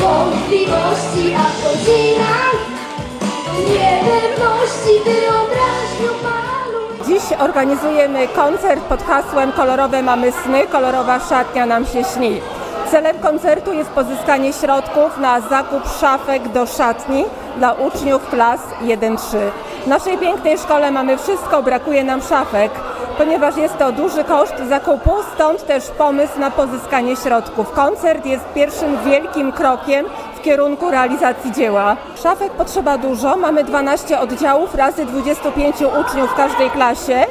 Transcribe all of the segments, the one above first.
wątpliwości, a niepewności, wyobraźnią. Dziś organizujemy koncert pod hasłem Kolorowe mamy sny, kolorowa szatnia nam się śni. Celem koncertu jest pozyskanie środków na zakup szafek do szatni dla uczniów klas 1-3. W naszej pięknej szkole mamy wszystko, brakuje nam szafek ponieważ jest to duży koszt zakupu, stąd też pomysł na pozyskanie środków. Koncert jest pierwszym wielkim krokiem w kierunku realizacji dzieła. Szafek potrzeba dużo, mamy 12 oddziałów razy 25 uczniów w każdej klasie.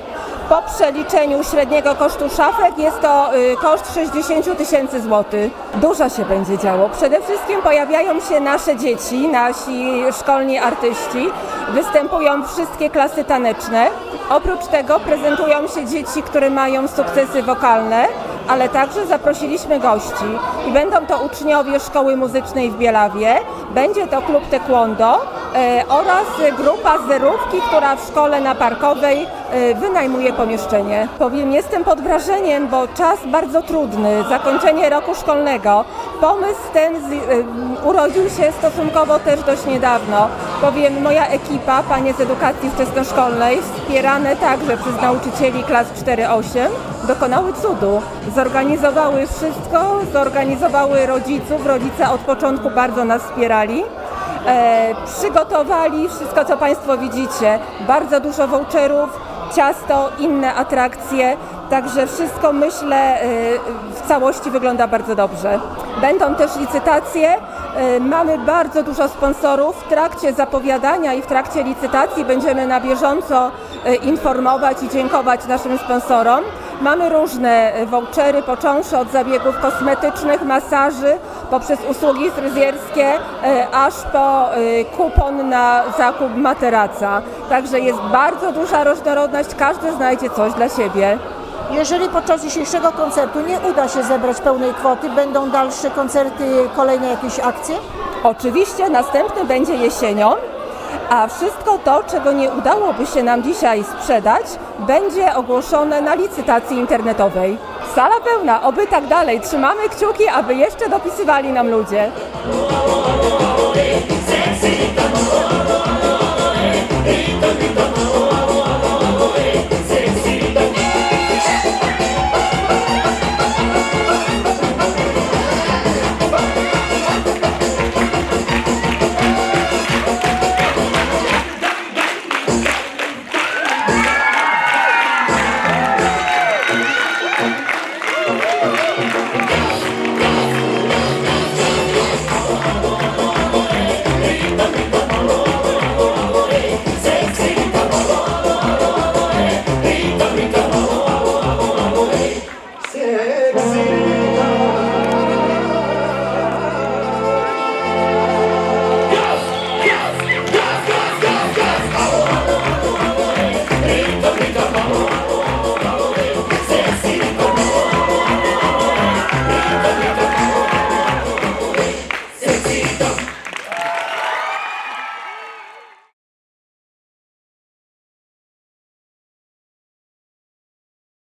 Po przeliczeniu średniego kosztu szafek jest to y, koszt 60 tysięcy złotych. Dużo się będzie działo. Przede wszystkim pojawiają się nasze dzieci, nasi szkolni artyści. Występują wszystkie klasy taneczne. Oprócz tego prezentują się dzieci, które mają sukcesy wokalne, ale także zaprosiliśmy gości. I będą to uczniowie Szkoły Muzycznej w Bielawie, będzie to klub taekwondo oraz grupa zerówki, która w szkole na Parkowej e, wynajmuje pomieszczenie. Powiem, jestem pod wrażeniem, bo czas bardzo trudny, zakończenie roku szkolnego. Pomysł ten e, urodził się stosunkowo też dość niedawno. Powiem, moja ekipa, panie z edukacji wczesnoszkolnej, wspierane także przez nauczycieli klas 4-8, dokonały cudu. Zorganizowały wszystko, zorganizowały rodziców, rodzice od początku bardzo nas wspierali. E, przygotowali wszystko, co Państwo widzicie. Bardzo dużo voucherów, ciasto, inne atrakcje. Także wszystko myślę e, w całości wygląda bardzo dobrze. Będą też licytacje. E, Mamy bardzo dużo sponsorów. W trakcie zapowiadania i w trakcie licytacji będziemy na bieżąco e, informować i dziękować naszym sponsorom. Mamy różne vouchery, począwszy od zabiegów kosmetycznych, masaży, poprzez usługi fryzjerskie, e, aż po e, kupon na zakup materaca. Także jest bardzo duża różnorodność, każdy znajdzie coś dla siebie. Jeżeli podczas dzisiejszego koncertu nie uda się zebrać pełnej kwoty, będą dalsze koncerty, kolejne jakieś akcje? Oczywiście następny będzie jesienią, a wszystko to, czego nie udałoby się nam dzisiaj sprzedać, będzie ogłoszone na licytacji internetowej. Sala pełna, oby tak dalej. Trzymamy kciuki, aby jeszcze dopisywali nam ludzie.